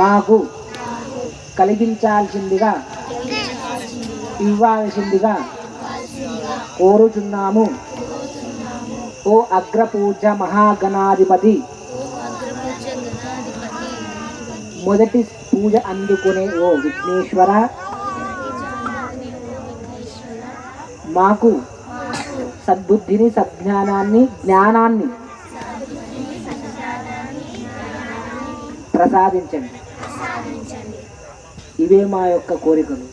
మాకు కలిగించాల్సిందిగా ఇవ్వాల్సిందిగా కోరుచున్నాము. ఓ అగ్రపూజ మహాగణాధిపతి మొదటి పూజ అందుకునే ఓ విఘ్నేశ్వర మాకు సద్బుద్ధిని సజ్ఞానాన్ని జ్ఞానాన్ని ప్రసాదించండి. ఇవే మా యొక్క కోరికలు.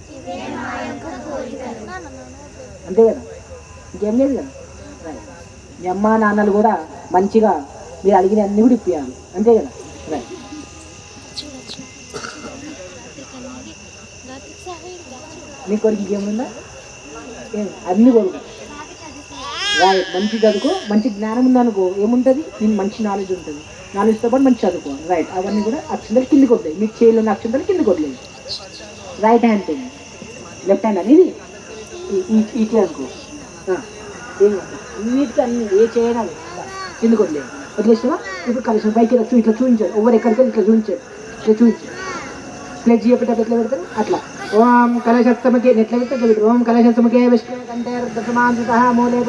అంతే కదా? ఇంకేం లేదు కదా. మీ అమ్మా నాన్నలు కూడా మంచిగా మీరు అడిగిన అన్ని కూడా ఇప్పించాలి అంతే కదా? రైట్ నీ కొడుకు ఇంకేముందా? ఏం? అన్ని కొడుకు మంచి చదువుకో మంచి జ్ఞానం ఉందనుకో ఏముంటుంది? నేను మంచి నాలెడ్జ్ ఉంటుంది. నాలెడ్జ్తో పాటు మంచి చదువుకో. రైట్ అవన్నీ కూడా అక్షంతలు కిందికి వద్దాయి. మీ చేతిలో ఉన్న అక్షంతలు కిందికి వదిలేదు right hand thing left hand అనేది ఈ- క్లాస్కు. ఇట్లా అన్ని ఏ చేయాలి కిందికి వదిలేదు వదిలేసినా ఇప్పుడు కలిసి పైకి ఇలా చూ ఇట్లా చూపించాడు ఎవరు ఎక్కడికి ఇట్లా చూపించాడు ఇట్లా చూపించాడు ప్లేట్ చేయబెట్టే ఎట్లా పెడతారు? అట్లా. ఓం కలశత్తమకే నెట్లయితే పెడితే ఓం కలశత్తమకే విష్ణు కంటే దశమాంశత మూలే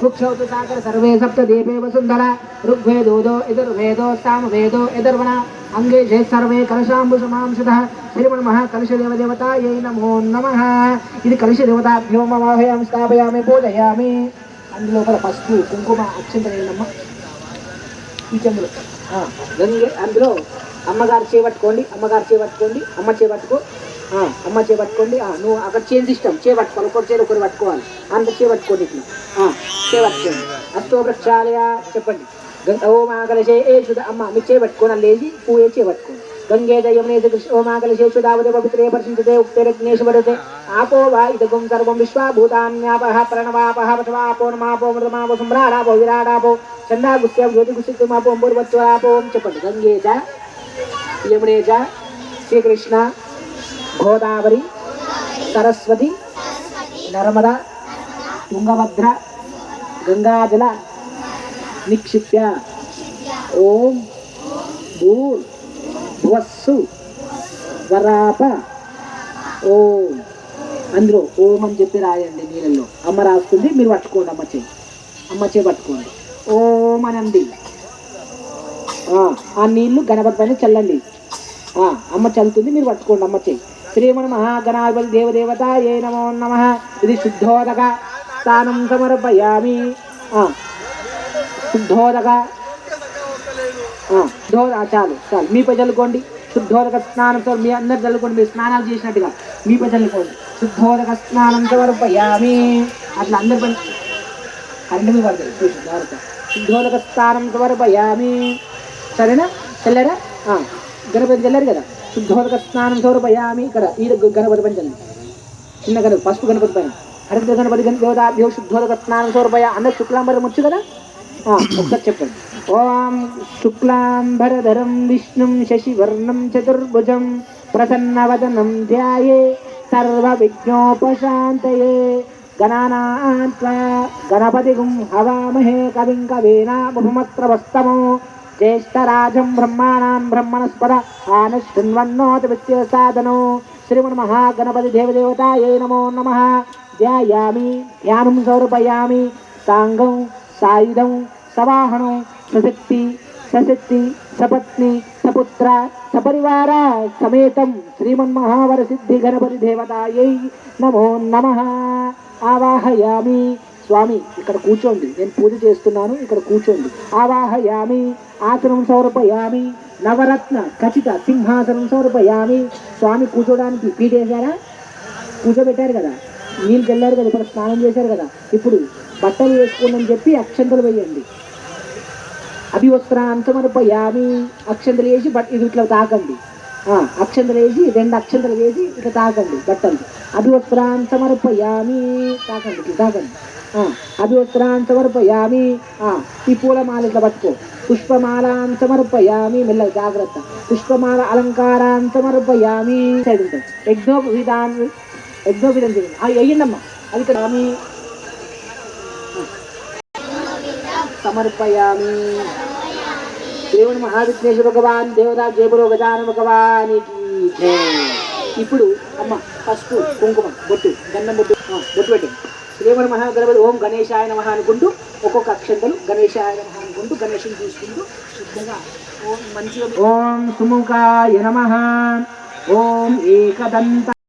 వృక్షౌతు సాగర సర్వే సప్త దీపే వసుంధర ఋగ్వేదోదో ఎదుర్వేదో సామ వేదో ఎదుర్వణ అంగే చే సర్వే కలశాంబు సమాంశత శ్రీమణ్ మహా కలశ దేవదేవత ఏ నమో నమ. ఇది కలశ దేవతాభ్యో మమాహయామి స్థాపయామి పూజయామి. అందులోపల పసుపు కుంకుమ అక్షంతలేనమ్మ ఈ చెంబులు అందులో అమ్మగారు చేపట్టుకోండి అమ్మగారు చేపట్టుకోండి అమ్మ చేపట్టుకో అమ్మ చేపట్టుకోండి నువ్వు అక్కడ చేంజ్ ఇష్టం. చేపట్టుకోవాలి ఒకటి చేరు ఒకటి పట్టుకోవాలి. అంత చేపట్టుకోండి ఇట్లా చేపట్టుకోండి అస్తో చెప్పండి. ఓ ఓం ఆకలశే ఏ సుధ అమ్మ మీరు చేపట్టుకోని లేచి పువ్వే చేపట్టుకోండి గంగే దయమునే కృష్ణ ఓం ఆకలశే పవిత్రే పరిశుద్ధతే ఉక్తే రగ్నేష్ ఆపో వా ఇదగం సర్వం విశ్వాభూతాన్యాపహ ప్రణవాపహ పటవాపో నమాపో మృతమాపో సమ్రాడాపో విరాడాపో. చందా గుస్య జ్యోతి గుసిమాపో చెప్పండి. గంగే యమునేజ శ్రీకృష్ణ గోదావరి సరస్వతి నర్మద తుంగభద్ర గంగాజల నిక్షిప్య. ఓం భూ భువస్సు వరాప. ఓం. అందులో ఓం అని చెప్పి రాయండి నీళ్ళల్లో. అమ్మ రాస్తుంది మీరు పట్టుకోండి అమ్మ చేయి అమ్మ చేయి పట్టుకోండి. ఓం అని అంది ఆ, నీళ్ళు గణపతి పైన చల్లండి అమ్మ చల్లుతుంది మీరు పట్టుకోండి అమ్మ చేయి శ్రీమణ మహాగణాధిపతి దేవదేవత ఏ నమో నమ ఇది శుద్ధోదక. స్థానం సమర్పయామి. శుద్ధోదక. శుద్ధోద చాలు చాలు. మీపై చల్లుకోండి. శుద్ధోదక స్నానంతో మీ అందరు చల్లుకోండి మీరు స్నానాలు చేసినట్టుగా. మీపై చల్లుకోండి. శుద్ధోదక స్నానం సమర్పయామి. అట్లా అందరి పని కరెంటు మీద పడుతుంది శుద్ధోదక. స్నానం సమర్పయామి. సరేనా? చల్లారా గణపతి చల్లారు కదా? శుద్ధోదక స్నానం సమర్పయామి ఇక్కడ. ఈ గణపతి పని చల్లి చిన్న గణపతి పసుపు గణపతి పైన. హరిద్ర గణపతి గణ దేవతాభ్యో శుద్ధోదక స్నానం సమర్పయ అన్న శుక్లాంబరం వచ్చు కదా? ఒకసారి చెప్పండి. ఓం శుక్లాంబరధరం విష్ణుం శశివర్ణం చతుర్భుజం ప్రసన్నవదనం ధ్యాయే సర్వవిఘ్నోపశాంతయే. గణానాత్వా గణపతిగుం హవామహే కవిం కవీనా ముహుమత్ర వస్తమో జ్యేష్ఠరాజం బ్రహ్మాణం బ్రహ్మణస్పద ఆనశృణ్వన్నోతి సాధనో శ్రీమన్ మహాగణపతి దేవదేవతాయే నమో నమ ధ్యాయామి ధ్యానం సమర్పయామి సాంగం సాయుధం సవాహనం సశక్తి సశక్తి సపత్ని సపుత్ర సపరివార సమేతం శ్రీమన్మహావర సిద్ధి గణపతి దేవతాయై నమో నమ ఆవాహయామి స్వామి ఇక్కడ కూర్చోండి. నేను పూజ చేస్తున్నాను ఇక్కడ కూర్చోండి. ఆవాహయామి ఆసనం సౌరపయామి నవరత్న ఖచ్చిత సింహాసనం సౌరపయామి స్వామి కూర్చోడానికి పీటేశారా కూర్చోబెట్టారు కదా. నీళ్ళు వెళ్ళారు కదా ఇప్పుడు స్నానం చేశారు కదా. ఇప్పుడు బట్టలు వేసుకోండి అని చెప్పి అక్షంతలు వేయండి. అభివస్త్రాన్ని అక్షంతలు వేసి బట్ ఇది ఇట్లా తాకండి. అక్షంతలు వేసి రెండు అక్షంతలు వేసి ఇట్లా తాకండి బట్టలు. అభివస్త్రాన్ని సమర్పయామి తాకండి ఇట్లా తాకండి అభివత్రాన్ సమర్పయామి ఈ పూలమాల ఇట్లా పట్టుకో. పుష్పమాలాన్ సమర్పయామి మెల్ల జాగ్రత్త. పుష్పమాల అలంకారాన్ సమర్పయామి సైడ్ ఉంటుంది. యజ్ఞోపవీతాన్ని యజ్ఞోపవీతం చేయండి అవి వేయండమ్మా అది ఇక్కడ సమర్పయామి. దేవుని మహావిఘ్నేశ్వర భగవాన్ దేవతా జయపుర గజాన భగవానికి ఇప్పుడు అమ్మ ఫస్ట్ కుంకుమ బొట్టు గన్నం బొట్టు బొట్టు పెట్టండి. శ్రీమణ మహాగణపతి ఓం గణేశాయ నమ అనుకుంటూ ఒక్కొక్క అక్షంతలు గణేశాయ నమ అనుకుంటూ గణేశుని చూసుకుంటూ శుద్ధంగా ఓం మంచిగా ఓం సుముఖాయ నమ. ఓం ఏకదంత